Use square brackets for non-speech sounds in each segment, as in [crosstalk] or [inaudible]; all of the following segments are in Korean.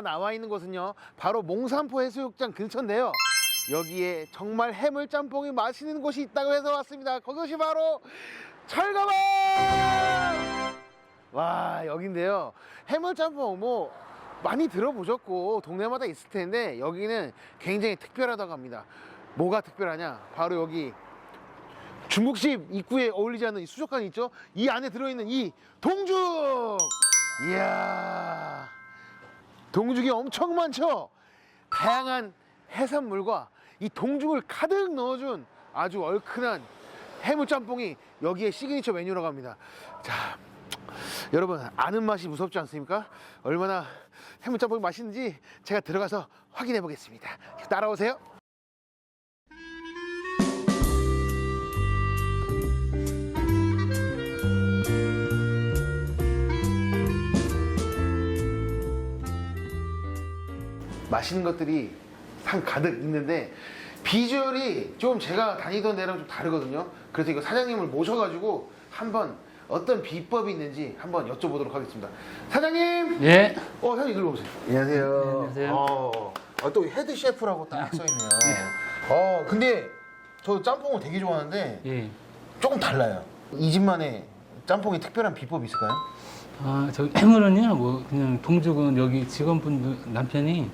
나와 있는 곳은요 바로 몽산포 해수욕장 근처인데요. 여기에 정말 해물 짬뽕이 맛있는 곳이 있다고 해서 왔습니다. 그것이 바로 철가방. 와 여긴데요 해물 짬뽕 뭐 많이 들어보셨고 동네마다 있을 텐데 여기는 굉장히 특별하다고 합니다. 뭐가 특별하냐? 바로 여기 중국집 입구에 어울리지 않는 이 수족관이 있죠? 이 안에 들어있는 이 동죽! 이야, 동죽이 엄청 많죠? 다양한 해산물과 이 동죽을 가득 넣어준 아주 얼큰한 해물짬뽕이 여기에 시그니처 메뉴라고 합니다. 자, 여러분 아는 맛이 무섭지 않습니까? 얼마나 해물짬뽕이 맛있는지 제가 들어가서 확인해 보겠습니다. 따라오세요. 맛있는 것들이 한 가득 있는데 비주얼이 좀 제가 다니던 데랑 좀 다르거든요. 그래서 이거 사장님을 모셔가지고 한번 어떤 비법이 있는지 한번 여쭤보도록 하겠습니다. 사장님! 예. 어, 사장님 이리로 오세요. 안녕하세요. 네, 안녕하세요. 어, 아, 또 헤드 셰프라고 딱 써있네요. 어, 근데 저 짬뽕을 되게 좋아하는데 예. 조금 달라요. 이 집만의 짬뽕에 특별한 비법이 있을까요? 아, 저 [clears throat] 해물은요, 뭐, 그냥 동죽은 여기 직원분들, 남편이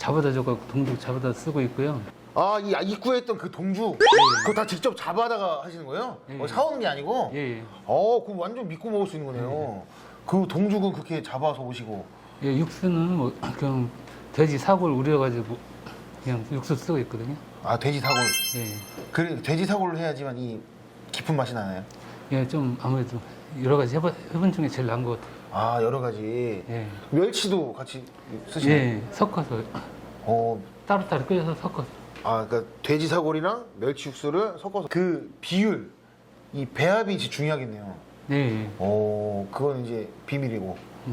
잡아다 줘갖고 동죽 잡아다 쓰고 있고요. 아, 이 입구에 있던 그 동죽 그거 다 직접 잡아다가 하시는 거예요? 예. 어, 사오는 게 아니고? 예, 예. 어, 그거 완전 믿고 먹을 수 있는 거네요. 그 동죽은 그렇게 잡아서 오시고. 예, 육수는 뭐, 그냥 돼지 사골 우려가지고 그냥 육수 쓰고 있거든요. 아, 돼지 사골. 예. 그래, 돼지 사골로 해야지만 이 깊은 맛이 나나요? 예, 좀 아무래도 여러 가지 해본, 해본 중에 제일 나은 것 같아요. 아, 여러 가지. 예. 멸치도 같이 쓰시나요? 예, 섞어서 어, 따로따로 끓여서 섞어서. 아, 그러니까 돼지 사골이랑 멸치 육수를 섞어서 그 비율, 이 배합이 진짜 중요하겠네요. 예, 예. 어, 그건 이제 비밀이고. [laughs]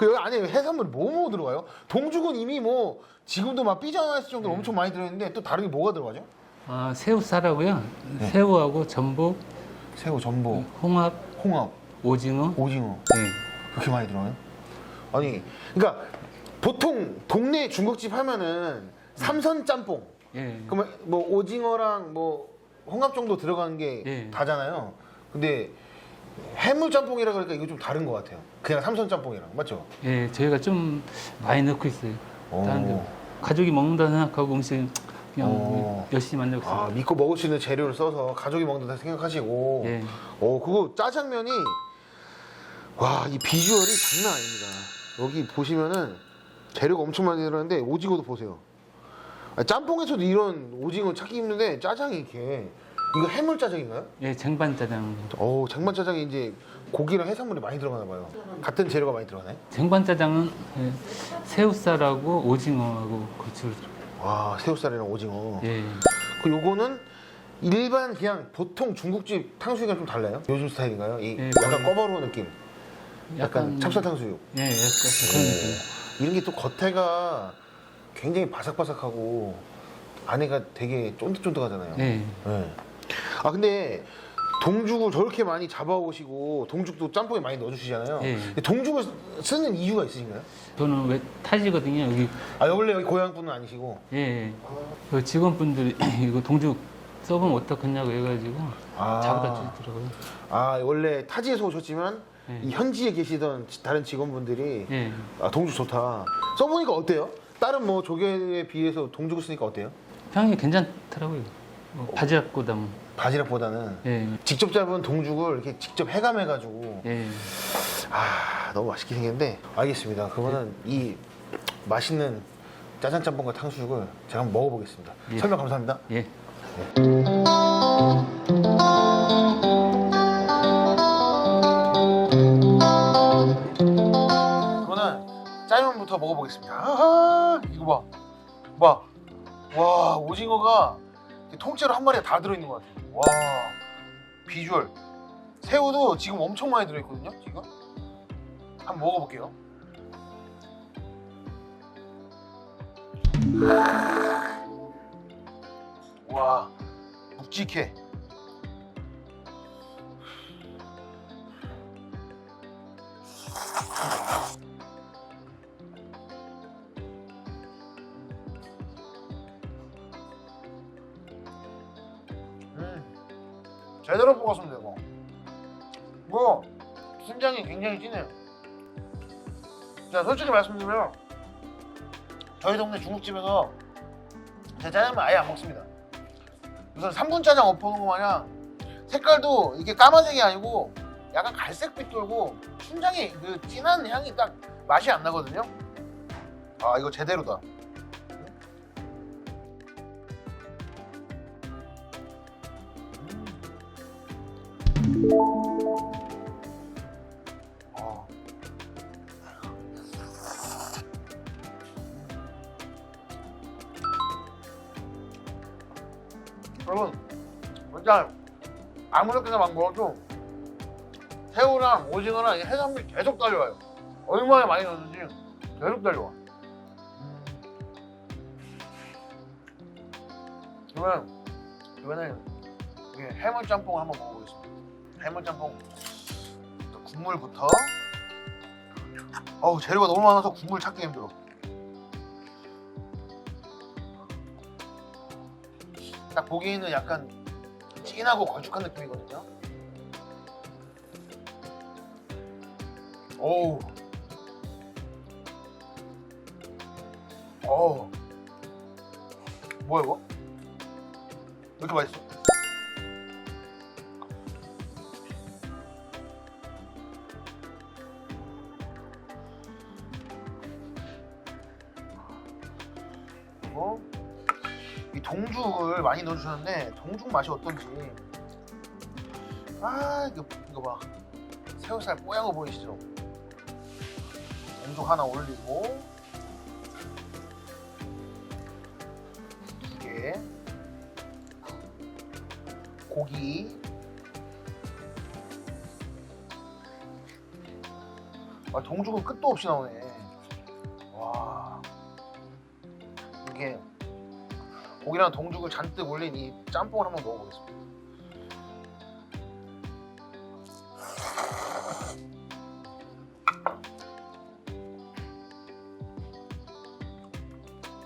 그 여기 안에 해산물 뭐 뭐 들어가요? 동죽은 이미 뭐 지금도 막 삐져나왔을 정도로 엄청 많이 들어있는데 또 다른 게 뭐가 들어가죠? 아, 새우살하고요. 네. 새우하고 전복, 새우, 전복, 홍합, 홍합, 오징어. 오징어 예. 그렇게 많이 들어가요? 아니, 그러니까 보통 동네 중국집 하면은 삼선 짬뽕. 예. 그러면 뭐 오징어랑 뭐 홍합 정도 들어가는 게 예. 다잖아요. 근데 해물 짬뽕이라 그러니까 이거 좀 다른 것 같아요. 그냥 삼선 짬뽕이랑 맞죠? 예, 저희가 좀 많이 넣고 있어요. 오. 다른 데 가족이 먹는다 생각하고 음식 그냥 오. 열심히 만들고 있어요. 아 믿고 먹을 수 있는 재료를 써서 가족이 먹는다 생각하시고. 예. 어 그거 짜장면이 와 이 비주얼이 장난 아닙니다. 여기 보시면은 재료가 엄청 많이 들어있는데 오징어도 보세요. 아, 짬뽕에서도 이런 오징어 찾기 힘든데 짜장이 이렇게 이거 해물 짜장인가요? 예, 쟁반 짜장. 어 장만 짜장에 이제 고기랑 해산물이 많이 들어가나 봐요. 같은 재료가 많이 들어가네. 쟁반 짜장은 예, 새우살하고 오징어하고 고추를 들어가요. 와 새우살이랑 오징어. 예. 그 요거는 일반 그냥 보통 중국집 탕수육이랑 좀 달라요? 요즘 스타일인가요? 이 네, 약간 거의- 꺼바로우 느낌. 약간 찹쌀 탕수육. 예, 약간 그런 느낌. 이런 게 또 겉에가 굉장히 바삭바삭하고 안에가 되게 쫀득쫀득하잖아요. 예. 네. 아 근데 동죽을 저렇게 많이 잡아오시고 동죽도 짬뽕에 많이 넣어주시잖아요. 예. 근데 동죽을 쓰는 이유가 있으신가요? 저는 왜 타지거든요. 여기 아 원래 여기 고향 분은 아니시고. 예, 예. 그 직원분들이 [clears throat] 이거 동죽 써보면 어떻겠냐고 해가지고 아. 잡아다 주더라고요. 아 원래 타지에서 오셨지만 예. 이 현지에 계시던 지- 다른 직원분들이 예. 아, 동죽 좋다. 써보니까 어때요? 다른 뭐 조개에 비해서 동죽을 쓰니까 어때요? 향이 괜찮더라고요. 뭐 바지락보다 뭐. 바지락보다는 예. 직접 잡은 동죽을 이렇게 직접 해감해가지고 예. 아 너무 맛있게 생겼는데 알겠습니다. 그러면은 이 맛있는 짜장짬뽕과 탕수육을 제가 한번 먹어보겠습니다. 예. 설명 감사합니다. 예. 그러면 짜장면부터 먹어보겠습니다. 아하, 이거 봐, 봐, 와 오징어가 통째로 한 마리가 다 들어있는 것 같아요. 와 비주얼 새우도 지금 엄청 많이 들어있거든요. 지금 한번 먹어볼게요. 와 묵직해. 제대로 볶았으면 되고. 뭐 순장이 굉장히 진해요. 자 솔직히 말씀드리면 저희 동네 중국집에서 제 짜장면 아예 안 먹습니다. 우선 3분 짜장 엎어놓은 거 마냥 색깔도 이게 까만색이 아니고 약간 갈색빛 돌고 춘장이 그 진한 향이 딱 맛이 안 나거든요. 아 이거 제대로다 여러분 일단 아무렇게나 막 먹어도 새우랑 오징어랑 이 해산물이 계속 달려와요. 얼마나 많이 넣었는지 계속 달려와. 그러면 이번엔 이게 해물짬뽕 한번 먹어보겠습니다 해물짬뽕 또 국물부터. 어우 재료가 너무 많아서 국물 찾기 힘들어. 딱 보기에는 약간 진하고 걸쭉한 느낌이거든요. 오우. 어우. 뭐야 이거? 왜 이렇게 맛있어? 동죽을 많이 넣어주셨는데 동죽 맛이 어떤지. 아 이거 이거 봐. 새우살 뽀얀 거 보이시죠? 동죽 하나 올리고. 두개 고기. 아 동죽은 끝도 없이 나오네. 와. 이게 고기랑 동죽을 잔뜩 올린 이 짬뽕을 한번 먹어보겠습니다.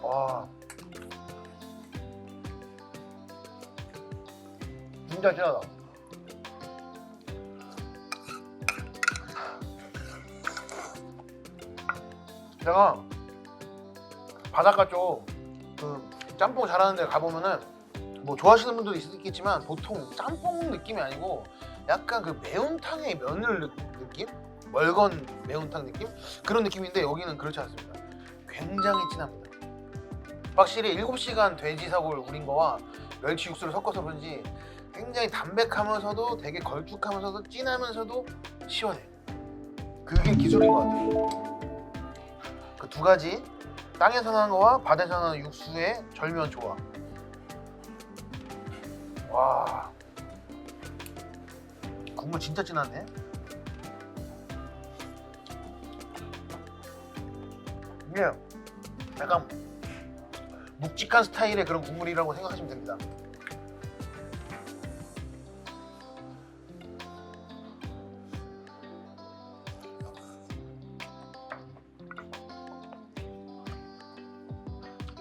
와, 진짜 진하다. 제가 바닷가 쪽그 짬뽕 잘하는 데 가보면은 뭐 좋아하시는 분도 있겠지만 보통 짬뽕 느낌이 아니고 약간 그 매운탕의 면을 느- 느낌? 멀건 매운탕 느낌? 그런 느낌인데 여기는 그렇지 않습니다. 굉장히 진합니다. 확실히 7시간 돼지 사골 우린 거와 멸치 육수를 섞어서 그런지 굉장히 담백하면서도 되게 걸쭉하면서도 진하면서도 시원해. 그게 기술인 것 같아요. 그 두 가지 땅에서 나는 거와 바다에서 나는 육수의 절묘한 조합. 와. 국물 진짜 진하네. 이게 약간 묵직한 스타일의 그런 국물이라고 생각하시면 됩니다.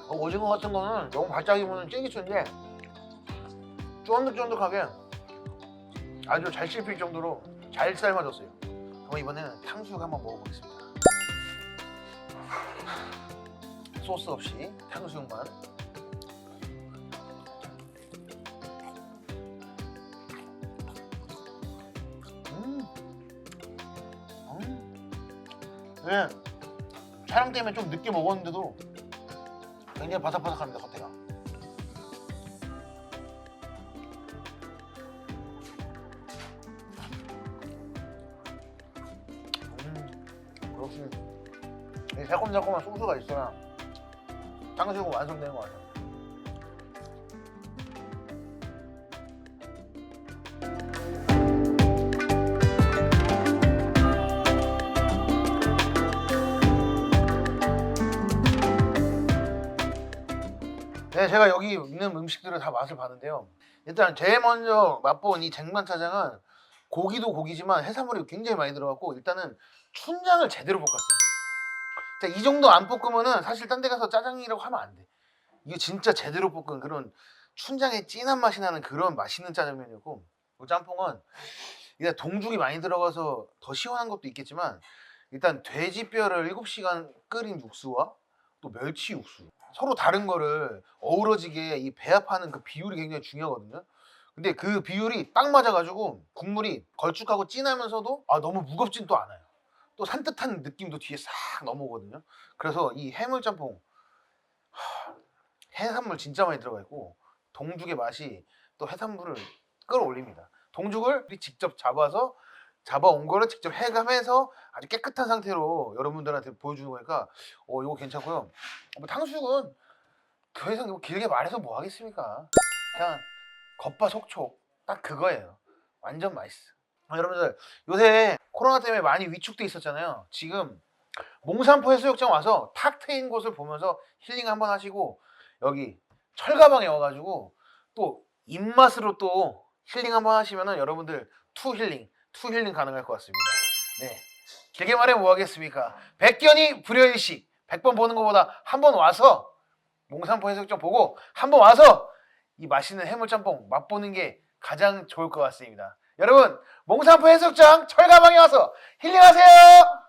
어, 오징어 같은 거는 너무 바짝 익으면 쫄깃한데 쫀득쫀득하게 아주 잘 씹힐 정도로 잘 삶아졌어요. 그럼 이번에는 탕수육 한번 먹어보겠습니다. 소스 없이 탕수육만. 음. 음. 네. 촬영 때문에 좀 늦게 먹었는데도 굉장히 바삭바삭합니다 겉에가 음 그렇습니다 이 새콤달콤한 소스가 있어야 탕수육은 완성되는 것 같아요 네, 제가 여기 있는 음식들을 다 맛을 봤는데요. 일단 제일 먼저 맛본 이 쟁반 짜장은 고기도 고기지만 해산물이 굉장히 많이 들어갔고 일단은 춘장을 제대로 볶았어요. 자, 이 정도 안 볶으면은 사실 딴 데 가서 짜장이라고 하면 안 돼. 이게 진짜 제대로 볶은 그런 춘장의 진한 맛이 나는 그런 맛있는 짜장면이었고 이 짬뽕은 일단 동죽이 많이 들어가서 더 시원한 것도 있겠지만 일단 돼지뼈를 7시간 끓인 육수와 또 멸치 육수 서로 다른 거를 어우러지게 이 배합하는 그 비율이 굉장히 중요하거든요. 근데 그 비율이 딱 맞아가지고 국물이 걸쭉하고 진하면서도 아 너무 무겁진 또 않아요. 또 산뜻한 느낌도 뒤에 싹 넘어오거든요. 그래서 이 해물짬뽕 하, 해산물 진짜 많이 들어가 있고 동죽의 맛이 또 해산물을 끌어올립니다. 동죽을 직접 잡아서 잡아온 거를 직접 해감해서 아주 깨끗한 상태로 여러분들한테 보여주는 거니까 어 이거 괜찮고요. 뭐 탕수육은 더 이상 뭐 길게 말해서 뭐 하겠습니까? 그냥 겉바속촉 딱 그거예요. 완전 맛있어. 아, 여러분들 요새 코로나 때문에 많이 위축돼 있었잖아요. 지금 몽산포 해수욕장 와서 탁 트인 곳을 보면서 힐링 한번 하시고 여기 철가방에 와가지고 또 입맛으로 또 힐링 한번 하시면은 여러분들 투 힐링, 투 힐링 가능할 것 같습니다. 네. 길게 말해 뭐 하겠습니까? 백견이 불여일식. 100번 보는 것보다 한 번 와서 몽산포 해수욕장 보고 한 번 와서 이 맛있는 해물짬뽕 맛보는 게 가장 좋을 것 같습니다. 여러분, 몽산포 해수욕장 철가방에 와서 힐링하세요!